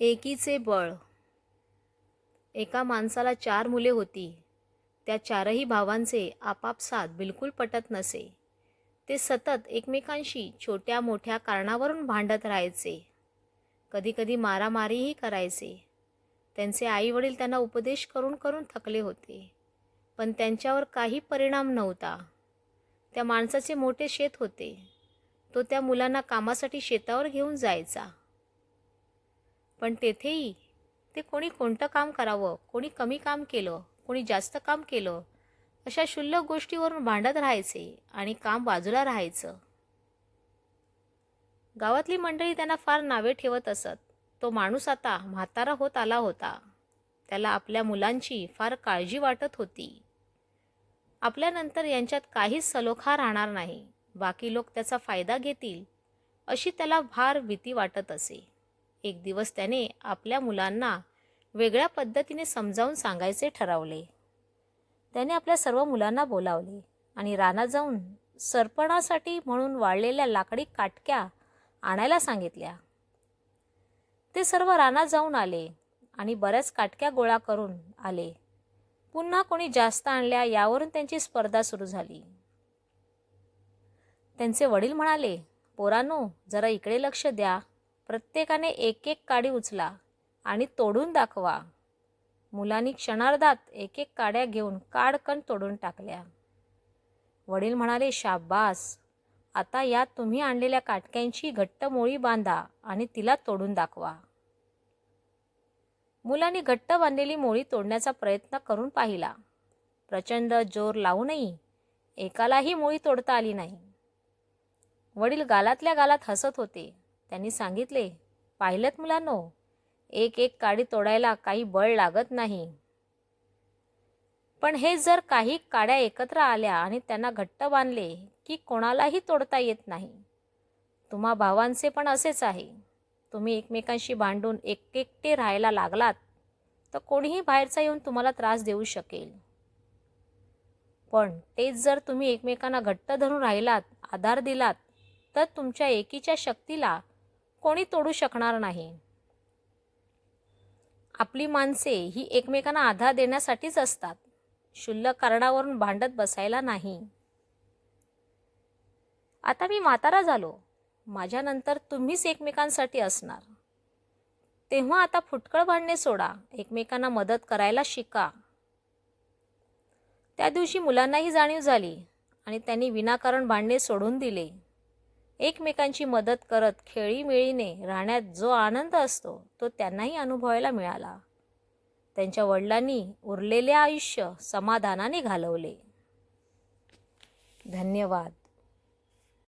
एकीचे बळ. एका माणसाला चार मुले होती. त्या चारही भावांचे आपापसात बिलकुल पटत नसे. ते सतत एकमेकांशी छोट्या मोठ्या कारणावरून भांडत राहायचे. कधीकधी मारामारीही करायचे. त्यांचे आईवडील त्यांना उपदेश करून करून थकले होते. पण त्यांच्यावर काही परिणाम नव्हता. त्या माणसाचे मोठे शेत होते. तो त्या मुलांना कामासाठी शेतावर घेऊन जायचा. पण तेथेही ते कोणी कोणतं काम करावं कोणी कमी काम केलं कोणी जास्त काम केलं अशा क्षुल्लक गोष्टीवरून भांडत राहायचे आणि काम बाजूला राहायचं. गावातली मंडळी त्यांना फार नावे ठेवत असत. तो माणूस आता म्हातारा होत आला होता. त्याला आपल्या मुलांची फार काळजी वाटत होती. आपल्यानंतर यांच्यात काहीच सलोखा राहणार नाही. बाकी लोक त्याचा फायदा घेतील अशी त्याला फार भीती वाटत असे. एक दिवस त्याने आपल्या मुलांना वेगळ्या पद्धतीने समजावून सांगायचे ठरवले. त्याने आपल्या सर्व मुलांना बोलावले आणि रानात जाऊन सरपणासाठी म्हणून वाळलेल्या लाकडी काटक्या आणायला सांगितल्या. ते सर्व रानात जाऊन आले आणि बऱ्याच काटक्या गोळा करून आले. पुन्हा कोणी जास्त आणल्या यावरून त्यांची स्पर्धा सुरू झाली. त्यांचे वडील म्हणाले पोरांनो जरा इकडे लक्ष द्या. प्रत्येकाने एक एक काडी उचला आणि तोडून दाखवा. मुलांनी क्षणार्धात एक एक काड्या घेऊन काडकण तोडून टाकल्या. वडील म्हणाले शाबास! आता यात तुम्ही आणलेल्या काटक्यांची घट्ट मोळी बांधा आणि तिला तोडून दाखवा. मुलांनी घट्ट बांधलेली मोळी तोडण्याचा प्रयत्न करून पाहिला. प्रचंड जोर लावूनही एकालाही मोळी तोडता आली नाही. वडील गालातल्या गालात हसत होते. त्यांनी सांगितले पाहिलं मुलांनो एक एक काडी तोडायला काही बळ लागत नाही. पण हे जर काही काड्या एकत्र आल्या आणि त्यांना घट्ट बांधले की कोणालाही तोडता येत नाही. तुम्हा भावांचे पण असेच आहे. तुम्ही एकमेकांशी भांडून एक एकटे राहायला लागलात तर कोणीही बाहेरचा येऊन तुम्हाला त्रास देऊ शकेल. पण तेच जर तुम्ही एकमेकांना घट्ट धरून राहिलात आधार दिलात तर तुमच्या एकीच्या शक्तीला कोणी तोडू शकणार नाही. आपली माणसे ही एकमेकांना आधार देण्यासाठीच असतात. क्षुल्लक कारणावरून भांडत बसायला नाही. आता मी म्हातारा झालो. माझ्यानंतर तुम्हीच एकमेकांसाठी असणार. तेव्हा आता फुटकळ भांडणे सोडा. एकमेकांना मदत करायला शिका. त्या दिवशी मुलांनाही जाणीव झाली आणि त्यांनी विनाकारण भांडणे सोडून दिले. एकमेकांची मदत करत खेळीमेळीने राहण्यात जो आनंद असतो तो त्यांनाही अनुभवायला मिळाला. त्यांच्या वडिलांनी उरलेले आयुष्य समाधानाने घालवले. धन्यवाद.